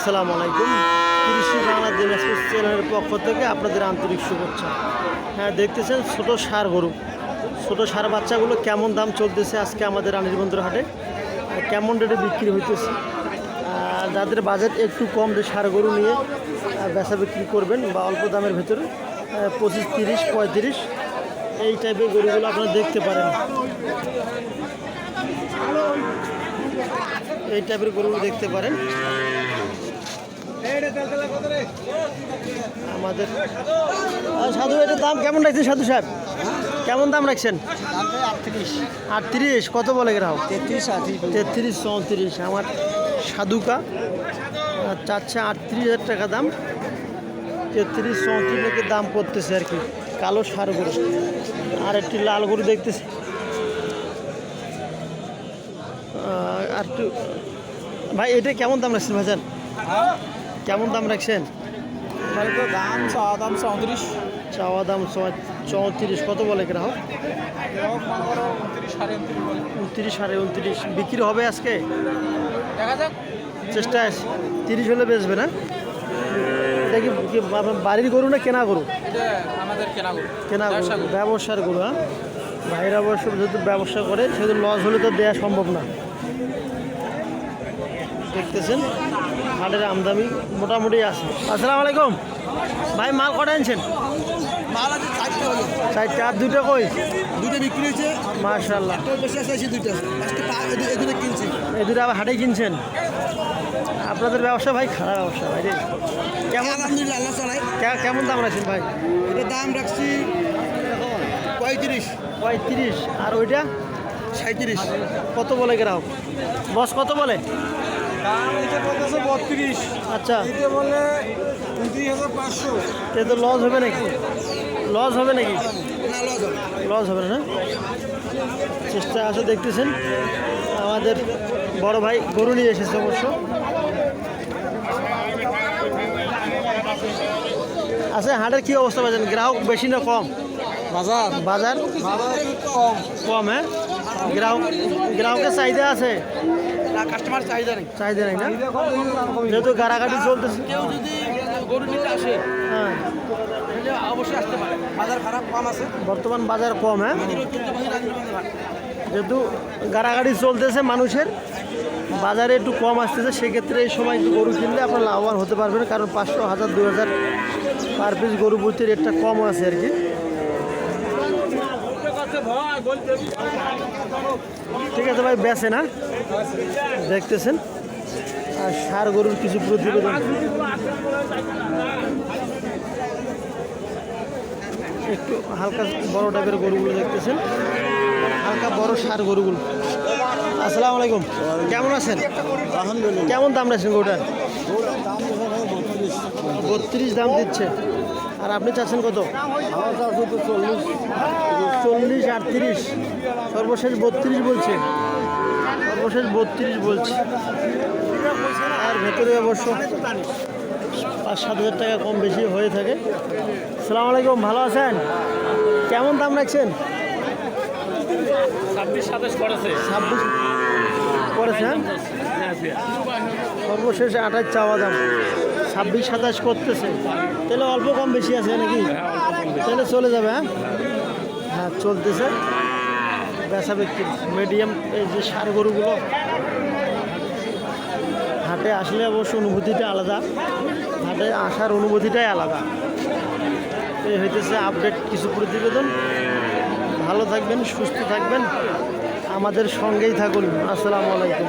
আসসালামু আলাইকুম। কৃষি বাংলা দিনাজপুর চ্যানেলের পক্ষ থেকে আপনাদের আন্তরিক শুভেচ্ছা। হ্যাঁ দেখতেছেন ছোট সার গরু। ছোট সার বাচ্চাগুলো কেমন দাম চলতেছে আজকে আমাদের রানীর হাটে? কেমন রেটে বিক্রি হইতেছে? যাদের বাজেট একটু কম যে সার গরু নিয়ে বেচা বিক্রি করবেন বা অল্প দামের ভেতরে পঁচিশ, তিরিশ, পঁয়ত্রিশ, এই টাইপের গরুগুলো আপনারা দেখতে পারেন। এই টাইপের গরুগুলো দেখতে পারেন। আমাদের সাধু এটার দাম কেমন রাখছেন সাধু সাহেব? কেমন দাম রাখছেন? আটত্রিশ, কত বলে গ্রাহক? তেত্রিশ তেত্রিশ চৌত্রিশ। আমার সাধুকা চাচ্ছে আটত্রিশ হাজার টাকা দাম। তেত্রিশ, চৌত্রিশ থেকে দাম পড়তেছে আর কি। কালো সার গরু। আর একটি লাল গরু দেখতেছি। আর একটু ভাই, এটা কেমন দাম রাখছেন ভাইজান? কেমন দাম রাখছেন? দাম চাওয়া দাম চৌত্রিশ। চাওয়া দাম চৌত্রিশ কত বলে গ্রাহক? উনত্রিশ সাড়ে উনত্রিশ বিক্রি হবে আজকে? দেখা যাক। চেষ্টা আছে। তিরিশ হলে বেচবে না? এটা কি বাড়ির গরু না কেনা গরু? আমাদের কেনা গরু। কেনা গরু। ব্যবসার গরু হ্যাঁ? ভাইরা অবশ্য যেহেতু ব্যবসা করে সেহেতু লস হলে তো দেওয়া সম্ভব না। দেখতেছেন? হাটের আমদামি মোটামুটি আছে। আসসালামু আলাইকুম। ভাই মাল কটা আনছেন? মাল আছে চারটে হলো। চারটে। আর দুটো কই? দুটো বিক্রি হয়েছে। মার্শাল্লাহ বেশি আছে পা- এদু- এদুরে কিনছি। এই দুটো আবার হাটে কিনছেন? আপনাদের ব্যবসা ভাই খারাপ ব্যবসা ভাই রে। কেমন আলহামদুলিল্লাহ আল্লাহ চালাই কেমন দাম রাখছেন ভাই? এটার দাম রাখছি পঁয়ত্রিশ। পঁয়ত্রিশ। আর ওইটা? সাঁত্রিশ কত বলে গ্রাহক? বস কত বলে? আচ্ছা। এ তো লস হবে নাকি? লস হবে নাকি? লস হবে না। চেষ্টা আছে দেখতেছেন। আমাদের বড় ভাই গরু নিয়ে এসেছে অবশ্য। আচ্ছা হাটের কি অবস্থা পাচ্ছেন গ্রাহক বেশি না কম? বাজার? বাজার? বাজার কম। কম হ্যাঁ? গ্রাহক গ্রাহকের চাহিদা আছে। না কাস্টমার চাহিদা নেই। চাহিদা নেই না? যেহেতু গাড়াগাড়ি চলতেছে। কেউ যদি গরু নিতে আসে হ্যাঁ। অবশ্যই আসতে পারে। বাজার খারাপ কম আছে। বর্তমান বাজার কম হ্যাঁ? যেহেতু গাড়াগাড়ি চলতেছে মানুষের বাজারে একটু কম আসতেছে সেক্ষেত্রে এই সময় একটু গরু কিনলে আপনার লাভবান হতে পারবেন কারণ পাঁচশো হাজার দু হাজার পার পিস গরু প্রতি রেটটা কম আছে আর কি। ঠিক আছে ভাই বেছে না। দেখতেছেন। আর সার গরুর কিছু প্রতিবেদন। একটু হালকা বড় টাইপের গরুগুলো দেখতেছেন। হালকা বড় সার গরুগুলো। আসসালামু আলাইকুম। কেমন আছেন? আলহামদুলিল্লাহ। কেমন দাম রাখছেন গরুটার? বত্রিশ দাম দিচ্ছে। আর আপনি চাচ্ছেন কত? চল্লিশ চল্লিশ আটত্রিশ সর্বশেষ বত্রিশ বলছে। সর্বশেষ বত্রিশ বলছে। আর ভেতরে অবশ্য পাঁচ সাত হাজার টাকা কম বেশি হয়ে থাকে। সালাম আলাইকুম, ভালো আছেন? কেমন দাম রাখছেন? ছাব্বিশ সাতাশ করেছে ছাব্বিশ করেছে? হ্যাঁ সর্বশেষ আঠাশ চাওয়া দাম। ছাব্বিশ সাতাশ করতেছে। তাহলে অল্প কম বেশি আছে নাকি? তাহলে চলে যাবে হ্যাঁ? হ্যাঁ চলতেছে। বেচা বিক্রি। মিডিয়াম এই যে সার গরুগুলো, হাটে আসলে অবশ্য অনুভূতিটা আলাদা। হাটে আসার অনুভূতিটাই আলাদা। এই হইতেছে আপডেট কিছু প্রতিবেদন। ভালো থাকবেন, সুস্থ থাকবেন। আমাদের সঙ্গেই থাকুন। আসসালামু আলাইকুম।